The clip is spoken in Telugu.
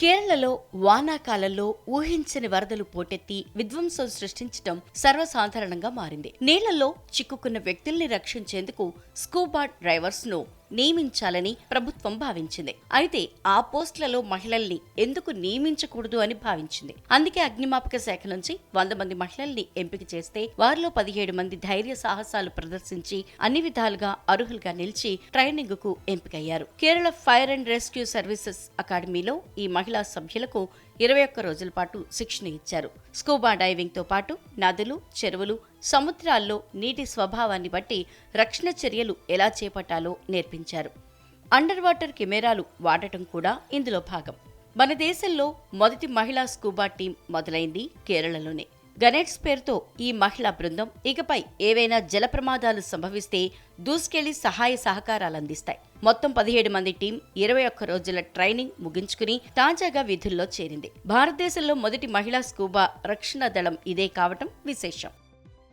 కేరళలో వానాకాలంలో ఊహించని వరదలు పోటెత్తి విధ్వంసం సృష్టించడం సర్వసాధారణంగా మారింది. నీళ్ళలో చిక్కుకున్న వ్యక్తుల్ని రక్షించేందుకు స్కూబా డ్రైవర్స్ను నియమించాలని ప్రభుత్వం భావించింది. అయితే ఆ పోస్టులలో మహిళల్ని ఎందుకు నియమించకూడదు అని భావించింది. అందుకే అగ్నిమాపక శాఖ నుంచి వంద మంది మహిళల్ని ఎంపిక చేస్తే వారిలో పదిహేడు మంది ధైర్య సాహసాలు ప్రదర్శించి అన్ని విధాలుగా అర్హులుగా నిలిచి ట్రైనింగ్కు ఎంపికయ్యారు. Kerala fire and rescue services అకాడమీలో ఈ మహిళా సభ్యులకు ఇరవై ఒక్క రోజుల పాటు శిక్షణ ఇచ్చారు. స్కూబా డైవింగ్తో పాటు నదులు చెరువులు సముద్రాల్లో నీటి స్వభావాన్ని బట్టి రక్షణ చర్యలు ఎలా చేపట్టాలో నేర్పించారు అండర్ వాటర్ కెమెరాలు వాడటం కూడా ఇందులో భాగం. మన దేశంలో మొదటి మహిళా స్కూబా టీం మొదలైంది కేరళలోనే. గనెట్స్ పేరుతో ఈ మహిళా బృందం ఇకపై ఏవైనా జల ప్రమాదాలు సంభవిస్తే దూసుకెళ్ళి సహాయ సహకారాలు అందిస్తాయి. మొత్తం పదిహేడు మంది టీం ఇరవై ఒక్క రోజుల ట్రైనింగ్ ముగించుకుని తాజాగా విధుల్లో చేరింది. భారతదేశంలో మొదటి మహిళా స్కూబా రక్షణ దళం ఇదే కావటం విశేషం.